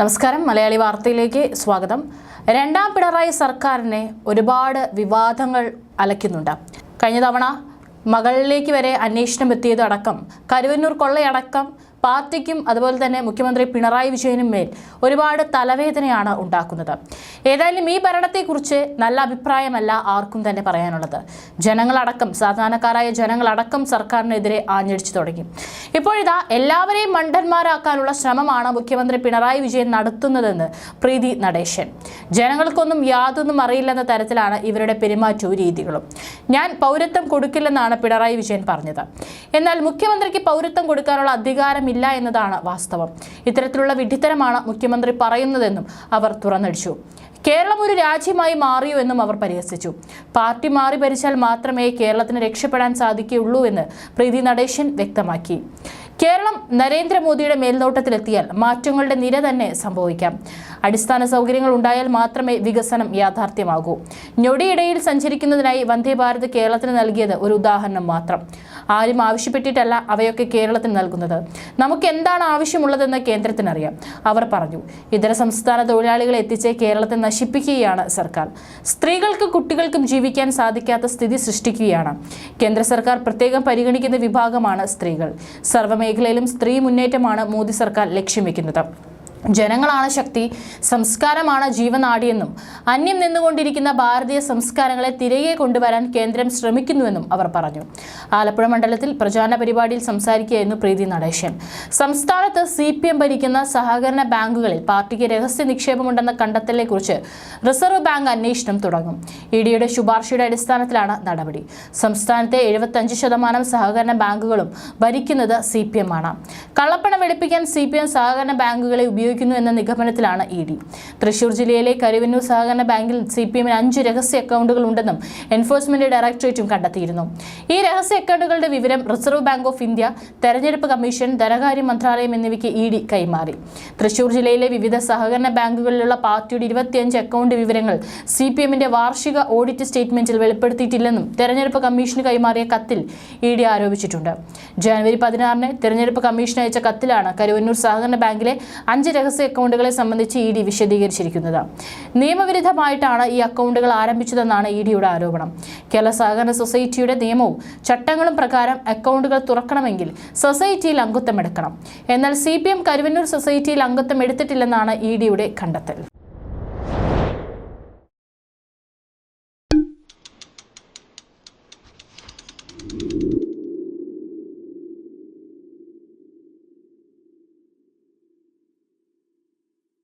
നമസ്കാരം. മലയാളി വാർത്തയിലേക്ക് സ്വാഗതം. രണ്ടാം പിണറായി സർക്കാരിനെ ഒരുപാട് വിവാദങ്ങൾ അലക്കുന്നുണ്ട് കഴിഞ്ഞ തവണ മകളിലേക്ക് വരെ അന്വേഷണം എത്തിയതടക്കം കരുവന്നൂർ കൊള്ളയടക്കം പാർട്ടിക്കും അതുപോലെ തന്നെ മുഖ്യമന്ത്രി പിണറായി വിജയനും മേൽ ഒരുപാട് തലവേദനയാണ് ഉണ്ടാക്കുന്നത്. ഏതായാലും ഈ ഭരണത്തെക്കുറിച്ച് നല്ല അഭിപ്രായമല്ല ആർക്കും തന്നെ പറയാനുള്ളത്. ജനങ്ങളടക്കം സാധാരണക്കാരായ ജനങ്ങളടക്കം സർക്കാരിനെതിരെ ആഞ്ഞടിച്ചു തുടങ്ങി. ഇപ്പോഴിതാ എല്ലാവരെയും മണ്ടന്മാരാക്കാനുള്ള ശ്രമമാണ് മുഖ്യമന്ത്രി പിണറായി വിജയൻ നടത്തുന്നതെന്ന് പ്രീതി നടേശൻ. ജനങ്ങൾക്കൊന്നും യാതൊന്നും അറിയില്ലെന്ന തരത്തിലാണ് ഇവരുടെ പെരുമാറ്റവും രീതികളും. ഞാൻ പൗരത്വം കൊടുക്കില്ലെന്നാണ് പിണറായി വിജയൻ പറഞ്ഞത്. എന്നാൽ മുഖ്യമന്ത്രിക്ക് പൗരത്വം കൊടുക്കാനുള്ള അധികാരമില്ല എന്നതാണ് വാസ്തവം. ഇത്തരത്തിലുള്ള വിഡ്ഢിത്തരമാണ് മുഖ്യമന്ത്രി പറയുന്നതെന്നും അവർ തുറന്നടിച്ചു. കേരളം ഒരു രാജ്യമായി മാറിയോ എന്നും അവർ പരിഹസിച്ചു. പാർട്ടി മാറി ഭരിച്ചാൽ മാത്രമേ കേരളത്തിന് രക്ഷപ്പെടാൻ സാധിക്കുകയുള്ളൂ എന്ന് പ്രീതി നടേശൻ വ്യക്തമാക്കി. കേരളം നരേന്ദ്രമോദിയുടെ മേൽനോട്ടത്തിലെത്തിയാൽ മാറ്റങ്ങളുടെ നിര തന്നെ സംഭവിക്കാം. അടിസ്ഥാന സൗകര്യങ്ങൾ ഉണ്ടായാൽ മാത്രമേ വികസനം യാഥാർത്ഥ്യമാകൂ. ഞൊടിയിടയിൽ സഞ്ചരിക്കുന്നതിനായി വന്ദേ ഭാരത് കേരളത്തിന് നൽകിയത് ഒരു ഉദാഹരണം മാത്രം. ആരും ആവശ്യപ്പെട്ടിട്ടല്ല അവയൊക്കെ കേരളത്തിന് നൽകുന്നത്. നമുക്ക് എന്താണ് ആവശ്യമുള്ളതെന്ന് കേന്ദ്രത്തിനറിയാം. അവർ പറഞ്ഞു ഇതര സംസ്ഥാന തൊഴിലാളികളെ എത്തിച്ച് കേരളത്തെ നശിപ്പിക്കുകയാണ് സർക്കാർ. സ്ത്രീകൾക്ക് കുട്ടികൾക്കും ജീവിക്കാൻ സാധിക്കാത്ത സ്ഥിതി സൃഷ്ടിക്കുകയാണ്. കേന്ദ്ര സർക്കാർ പ്രത്യേകം പരിഗണിക്കുന്ന വിഭാഗമാണ് സ്ത്രീകൾ. സർവമേഖലയിലും സ്ത്രീ മുന്നേറ്റമാണ് മോദി സർക്കാർ ലക്ഷ്യം വെക്കുന്നത്. ജനങ്ങളാണ് ശക്തി സംസ്കാരമാണ് ജീവനാടിയെന്നും അന്യം നിന്നുകൊണ്ടിരിക്കുന്ന ഭാരതീയ സംസ്കാരങ്ങളെ തിരികെ കൊണ്ടുവരാൻ കേന്ദ്രം ശ്രമിക്കുന്നുവെന്നും അവർ പറഞ്ഞു. ആലപ്പുഴ മണ്ഡലത്തിൽ പ്രചാരണ പരിപാടിയിൽ സംസാരിക്കുകയായിരുന്നു പ്രീതി നടേശൻ. സംസ്ഥാനത്ത് സി പി എം ഭരിക്കുന്ന സഹകരണ ബാങ്കുകളിൽ പാർട്ടിക്ക് രഹസ്യ നിക്ഷേപമുണ്ടെന്ന കണ്ടെത്തലിനെക്കുറിച്ച് റിസർവ് ബാങ്ക് അന്വേഷണം തുടങ്ങും. ഇ ഡിയുടെ ശുപാർശയുടെ അടിസ്ഥാനത്തിലാണ് നടപടി. സംസ്ഥാനത്തെ എഴുപത്തഞ്ച് ശതമാനം സഹകരണ ബാങ്കുകളും ഭരിക്കുന്നത് സി പി എം ആണ്. കള്ളപ്പണം വെളുപ്പിക്കാൻ സി പി എം സഹകരണ ബാങ്കുകളെ ഉപയോഗിക്കുന്നു എന്ന നിഗമനത്തിലാണ് ഇ ഡി. തൃശൂർ ജില്ലയിലെ കരുവന്നൂർ സഹകരണ ബാങ്കിൽ സി പി എമ്മിന് അഞ്ച് രഹസ്യ അക്കൗണ്ടുകൾ ഉണ്ടെന്നും എൻഫോഴ്സ്മെന്റ് ഡയറക്ടറേറ്റും കണ്ടെത്തിയിരുന്നു. ഈ രഹസ്യ അക്കൗണ്ടുകളുടെ വിവരം റിസർവ് ബാങ്ക് ഓഫ് ഇന്ത്യ തെരഞ്ഞെടുപ്പ് കമ്മീഷൻ ധനകാര്യ മന്ത്രാലയം എന്നിവയ്ക്ക് ഇ ഡി കൈമാറി. തൃശൂർ ജില്ലയിലെ വിവിധ സഹകരണ ബാങ്കുകളിലുള്ള പാർട്ടിയുടെ ഇരുപത്തിയഞ്ച് അക്കൗണ്ട് വിവരങ്ങൾ സി പി എമ്മിന്റെ വാർഷിക ഓഡിറ്റ് സ്റ്റേറ്റ്മെന്റിൽ വെളിപ്പെടുത്തിയിട്ടില്ലെന്നും തെരഞ്ഞെടുപ്പ് കമ്മീഷന് കൈമാറിയ കത്തിൽ ഇ ഡി ആരോപിച്ചിട്ടുണ്ട്. ജനുവരി പതിനാറിന് തെരഞ്ഞെടുപ്പ് കമ്മീഷൻ അയച്ച കത്തിലാണ് കരുവന്നൂർ സഹകരണ ബാങ്കിലെ അഞ്ച് രഹസ്യ അക്കൗണ്ടുകളെ സംബന്ധിച്ച് ഇ ഡി വിശദീകരിച്ചിരിക്കുന്നത്. നിയമവിരുദ്ധമായിട്ടാണ് ഈ അക്കൗണ്ടുകൾ ആരംഭിച്ചതെന്നാണ് ഇ ഡിയുടെ ആരോപണം. കേരള സഹകരണ സൊസൈറ്റിയുടെ നിയമവും ചട്ടങ്ങളും പ്രകാരം അക്കൗണ്ടുകൾ തുറക്കണമെങ്കിൽ സൊസൈറ്റിയിൽ അംഗത്വം എടുക്കണം എന്നാൽ സി പി എം കരുവന്നൂർ സൊസൈറ്റിയിൽ അംഗത്വം എടുത്തിട്ടില്ലെന്നാണ് ഇ ഡിയുടെ കണ്ടെത്തൽ.